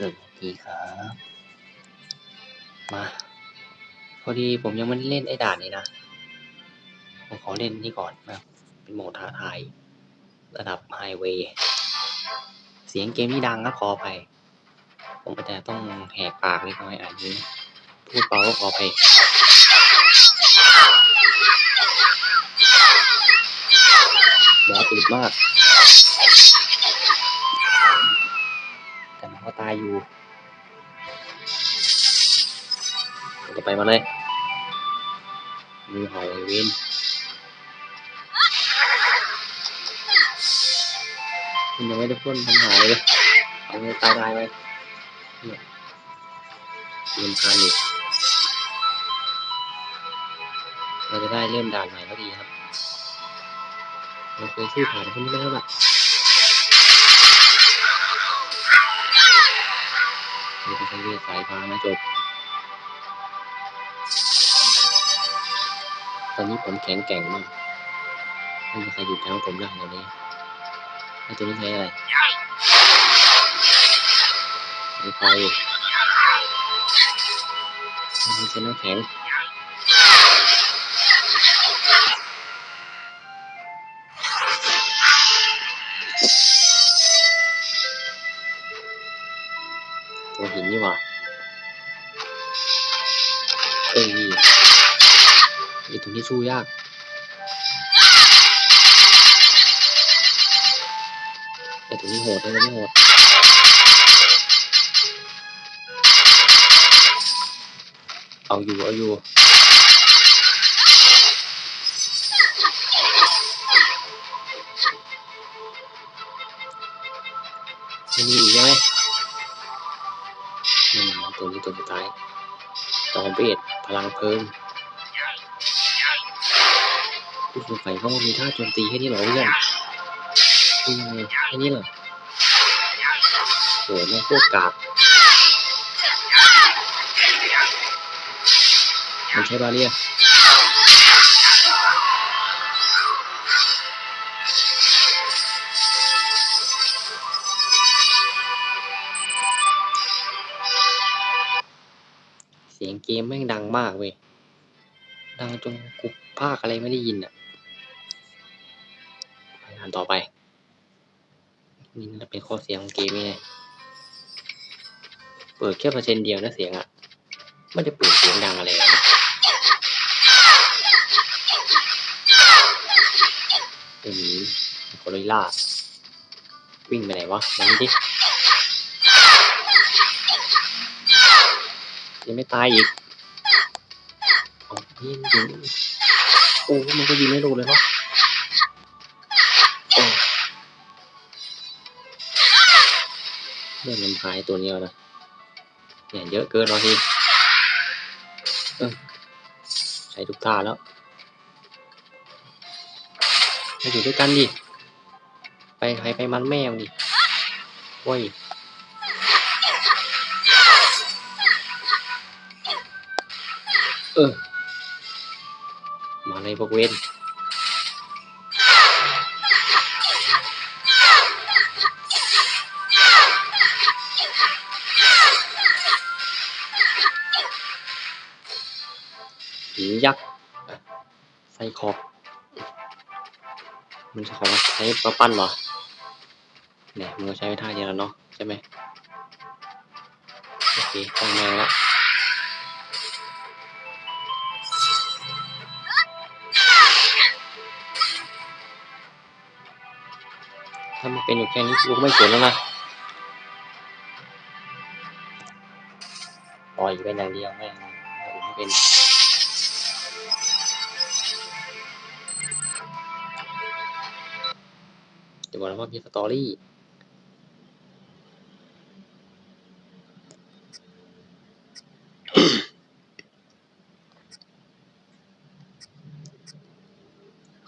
สวัสดีครับ มา พอดีผมยังไม่ได้เล่นไอ้ด่านนี้นะ ผมขอเล่นนี่ก่อนนะ เป็นโหมดท้าทายระดับไฮเวย์ เสียงเกมนี่ดังครับขอไปผมอาจจะต้องแหกปากเล็กน้อยอาจจะพูดเบาก็ขอไปบอสอึดมาก ตายอยู่เราจะไปมาเลยมือหอยเวนมันยังไม่ได้พ่นปัญหาเลยเอาเลยตายตายไปเนี่ยเตรียมพานิกเราจะได้เริ่มด่านใหม่แล้วดีครับเราเคยสู้ผ่านคนนี้แล้วล่ะ เป็นการเรียกสายพานะจบ ตอนนี้ผมแข็งแกร่งมาก ไม่มีใครหยุดยั้งผมได้ตอนนี้ไอ้ตัวนี้ใช้อะไรใช้ไฟอันนี้ใช้น้ำแข็ง ไอ้ตรงนี้สู้ยาก แต่ตรงนี้โหดเลยไม่โหดเอาอยู่เอาอยู่จะมีอีกไหมนี่มันตัวนี้ตัวสุดท้ายจอมเบสพลังเพลิ งผู้สงสัยว่ามันมีท่าโจมตีแค่นี้เหรอเพื่อนคือยังไงแค่นี้เหรอโหแม่งโคตรกากมันใช้บาเรียเสียงเกมแม่งดังมากเว้ย ดังจนกูภาคอะไรไม่ได้ยินอะานต่อไป นี่จะเป็นข้อเสียของเกมนี่ไงเปิดแค่เปอร์เซ็นต์เดียวนะเสียงอะไม่ได้เปิดเสียงดังอะไรเลยนะเป็นหมีโคโรล่าวิ่งไปไหนวะมานี่ดิยังไม่ตายอีกอ๋อยิงโอ้มันก็ยิงไม่โดนเลยเนาะ เรื่องมันหายตัวนี้แล้วนะเนี่ยเยอะเกินบาทีใช้ทุกท่าแล้วมาอยู่ด้วยกันดิ ไปใครไปมันแม่งดิโว้ยเออ มาเลยพวกเวน ขอบ มันจะขอใช้ปลาปั้นเหรอเนี่ยมันก็ใช้ท่าเดียวแล้วเนาะใช่ไหมโอเคตั้งแมงแล้วถ้ามันเป็นอยู่แค่นี้กูก็ไม่สนแล้วนะปล่อยเป็นอย่างเดียวแม่งไม่เป็น จะบอกนะว่ามีสตอรี่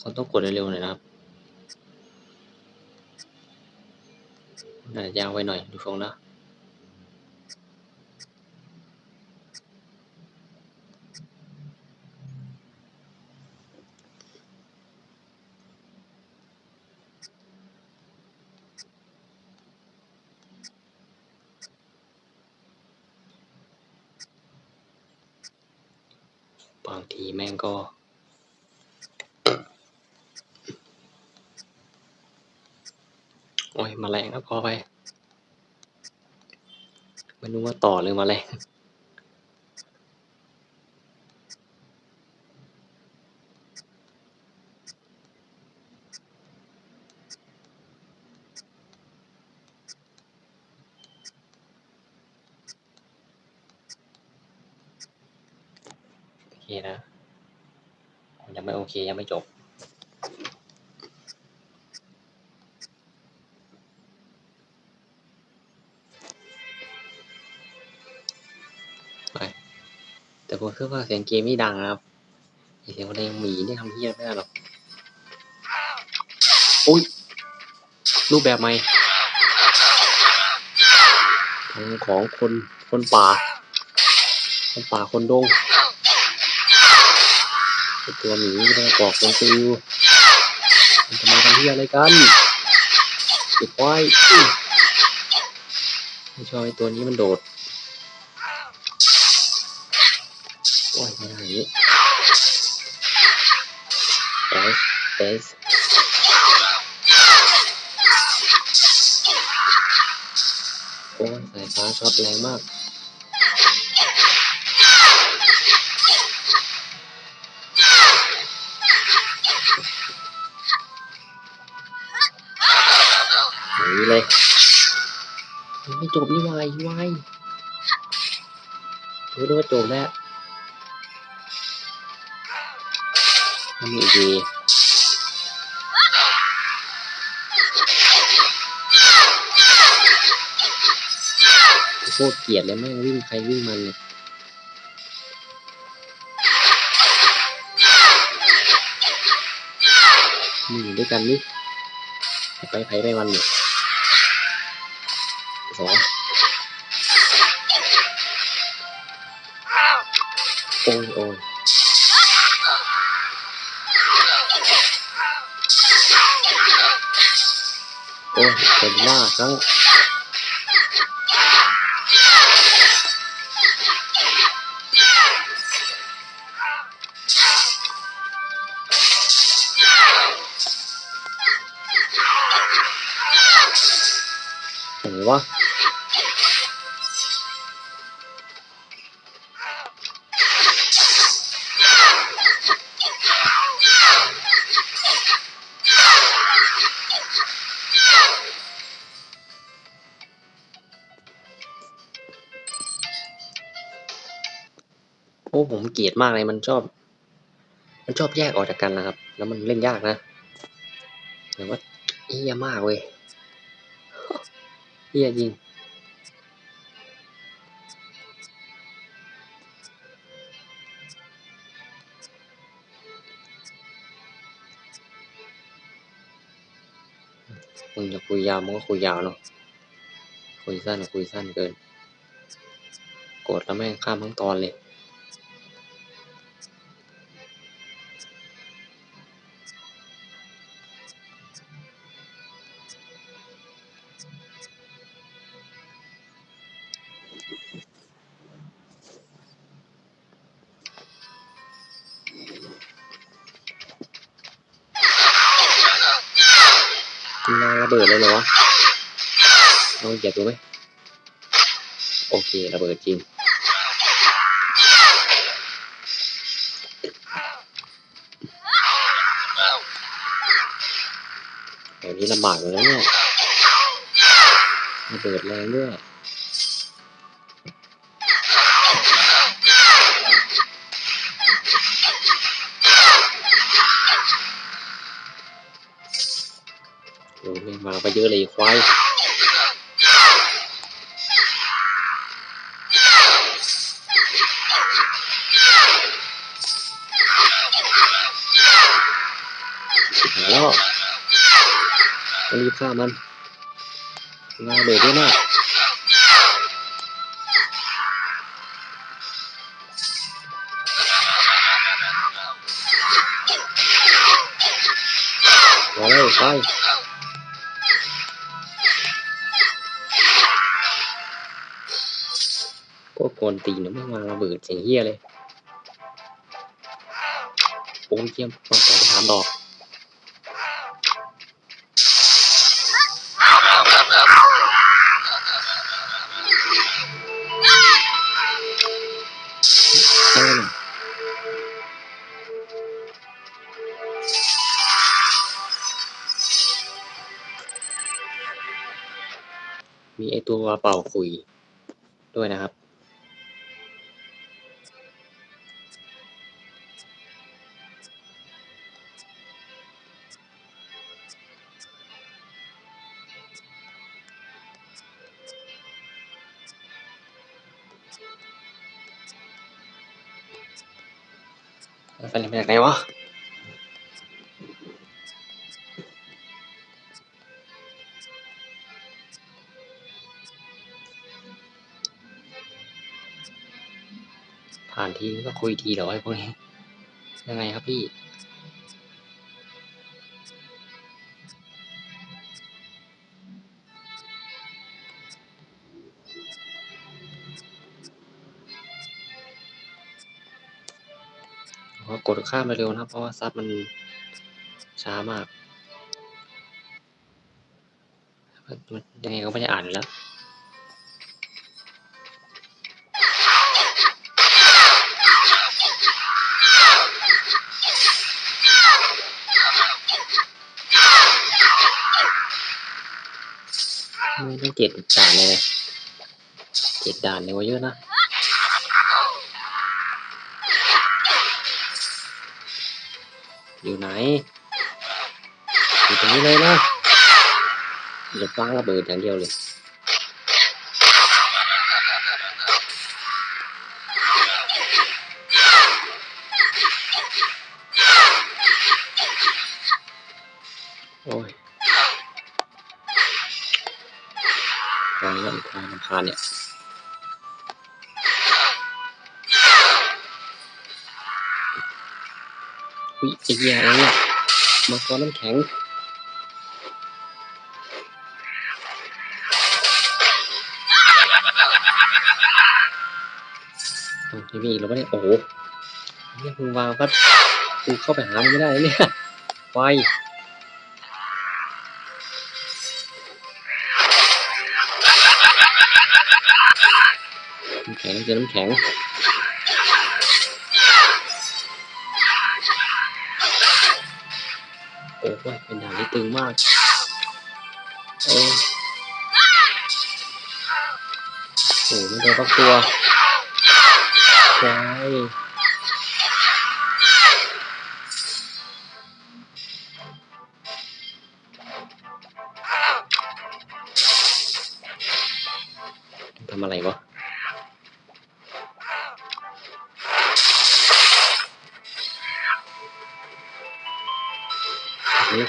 คนต้องกดเร็วๆหน่อยนะครับน่าจะยาวไปหน่อยดูทรงนะางทีแม่งก็โอ้ยมาแรงแล้วพอไปไม่รู้ว่าต่อหรือมาแรง เคนะยังไม่โอเคยังไม่จบ ไป แต่ผมคิดว่าเสียงเกมนี่ดังนะครับเสียงเพลงหมีนี่ทำเฮี้ยไม่ได้หรอกอุ้ยรูปแบบใหม่ทางของคนคนป่า คนป่าคนดง ตัวหมีไม่ได้บอกเป็นซิวมันจะมทำเฮี้ยอะไรกันเก็บไว้ไม่ชอบไอ้ตัวนี้มันโดดโอ้ยไม่ได้อย่างนี้เอสเอสโอ้ยสายฟ้าช็อตแรงมาก หนีเลยยังไม่จบนี่วายวายรู้ด้วยว่าจบแล้วทำอีกทีโคตรเกลียดเลยแม่งวิ่งใครวิ่งมันเลยมึงอยู่ด้วยกันนี่ไปไผไปมันเนี่ย โอ้ยโอ้ยโอ้ยเป็นว่าครั้งไหนวะโอ้ผมเกลียดมากเลยมันชอบ มันชอบแยกออกจากกันนะครับ แล้วมันเล่นยากนะแต่ว่าเฮียมากเว้ยเฮียจริงมึงจะคุยยาวมึงก็คุยยาวเนาะคุยสั้นก็คุยสั้นเกิน กดแล้วแม่งข้ามทั้งตอนเลย ดูไหมโอเคระเบิดจริง แบบนี้ลำบากเลยนะเนี่ยระเบิดแรงด้วยโอ้ยแม่งมาไปเยอะเลยควาย ฆ่ามันงาเบิดด้วยนะมาเลยไปก็กวนตีนนะไม่งวาระเบิดเสียงเฮียเลยอ้ยเยี่ยมต้องใส่ไปสามดอก มีไอตัวเป่าคุยด้วยนะครับไปเล่นมาจากไหนวะ ผ่านทีก็คุยทีเหรอไอ้พวกนี้ยังไงครับพี่ขอกดข้ามไปเร็วนะเพราะว่าซับมันช้ามากมันยังไงก็ไม่ได้อ่านแล้ว ไม่ต้งเจ็ดด่านเลยเลยเจ็ดด่านเนี่ยว่าเยอะนะอยู่ไหนอยู่ตรงนี้เลยนะอย่าฟังระเบิดอย่างเดียวเลย ฟังแล้วอีกคามรำคาญเนี่ยอุ้ยไอ้เหี้ยอะไรเนี่ยมังกรน้ำแข็งโอ้มีอีกแล้วปะเนี่ยโอ้โหเนี่ยมึงวางปั๊บกูเข้าไปหามึงไม่ได้แล้วเนี่ยไว เจอน้ำแข็งโอ้ยเป็นด่านที่ตึงมากโอ้โอ้ไม่โดนสักตัวใช่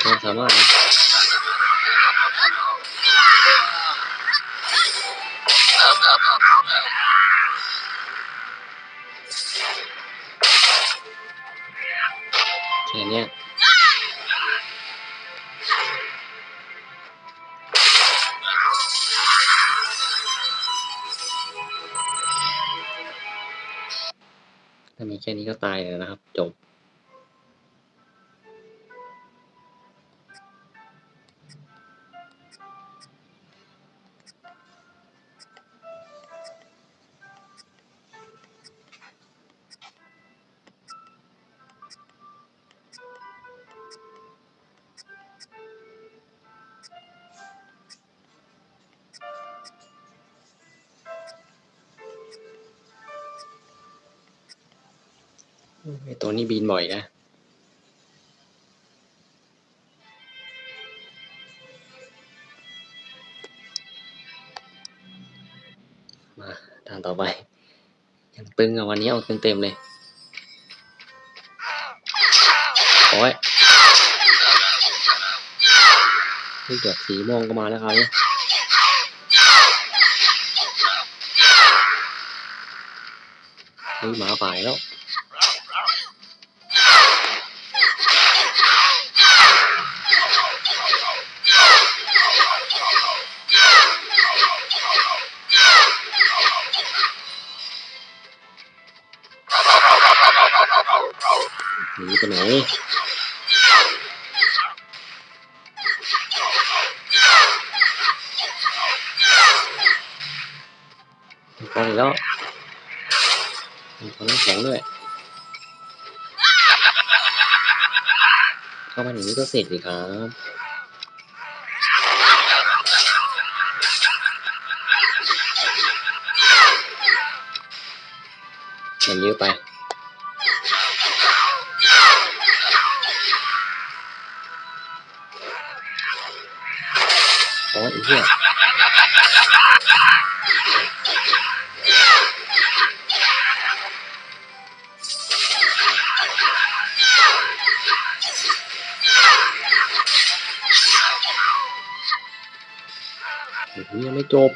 ความสามารถนะแค่นี้ถ้ามีแค่นี้ก็ตายเลยนะครับ จบ ตัวนี้บินบ่อยนะมาด่านต่อไป ยังตึงอะวันนี้เอาเต็มๆเลยโอ้ยนี่เดือดสีม่วงก็มาแล้วคราวนี้เฮ้ยหมาป่ายแล้ว มีคนน้ำแข็งด้วยเข้ามาอย่างนี้ก็เสร็จสิครับมันเยอะไปโอ้ยเหี้ย ยังไม่จบ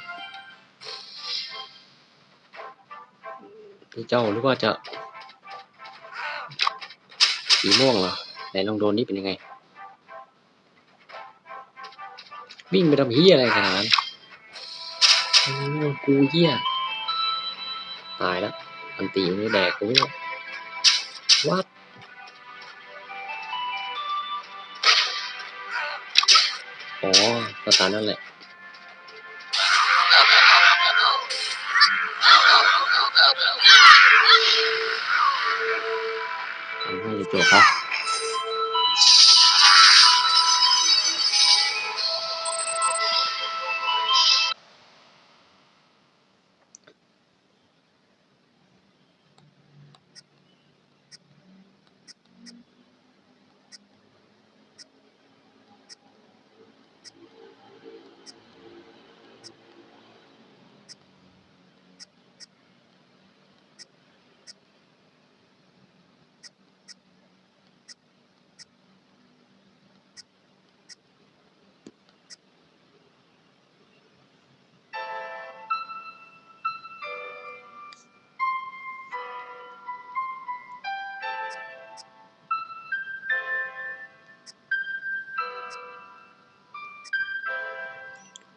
นี่เจ้าหรือว่าจะ สีม่วงเหรอไหนลองโดนนี่เป็นยังไง วิ่งไปทำเฮียอะไรขนาดนั้นกูเฮียตายแล้วอันตีมันแดกกูเนี่ยวัด อ๋อสตาร์นั่นแหละทำให้จบครับ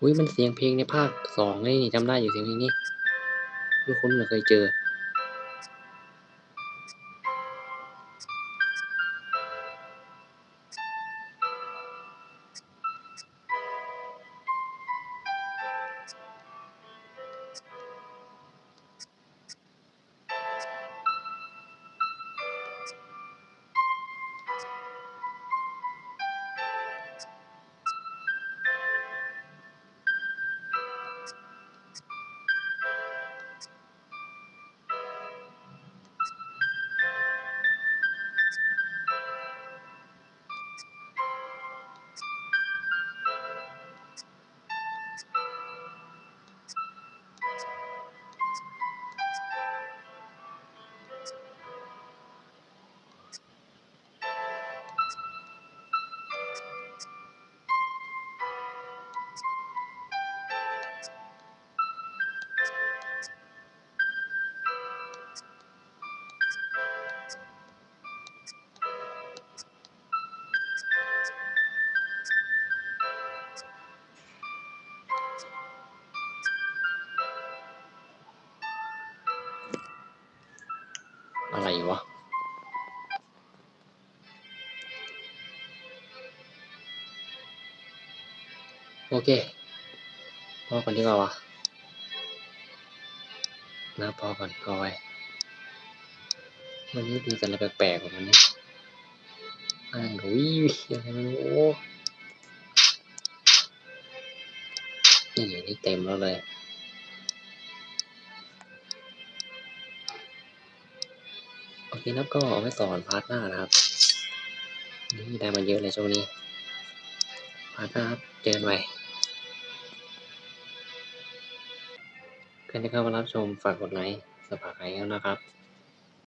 อุ้ยมันเสียงเพลงในภาคสองเลยนี่จำได้อยู่เสียงเพลงนี้ ทุกคุ้นเหมือนเคยเจอ วะ โอเคพอก่อนดีกว่าวะนะพอก่อนพอไว้วันนี้มีแต่อะไรแปลกๆกว่ามันนี้อ่างก็วิวอะไรไม่รู้นี่นี่เต็มแล้วเลย เคนะครับก็เอาไว้ต่อพาร์ทหน้านะครับ นี่ได้มาเยอะเลยช่วงนี้ พาร์ทหน้าครับเจอกันใหม่เพื่อนที่เข้ามารับชมฝากกดไลค์สมัครไลค์นะครับ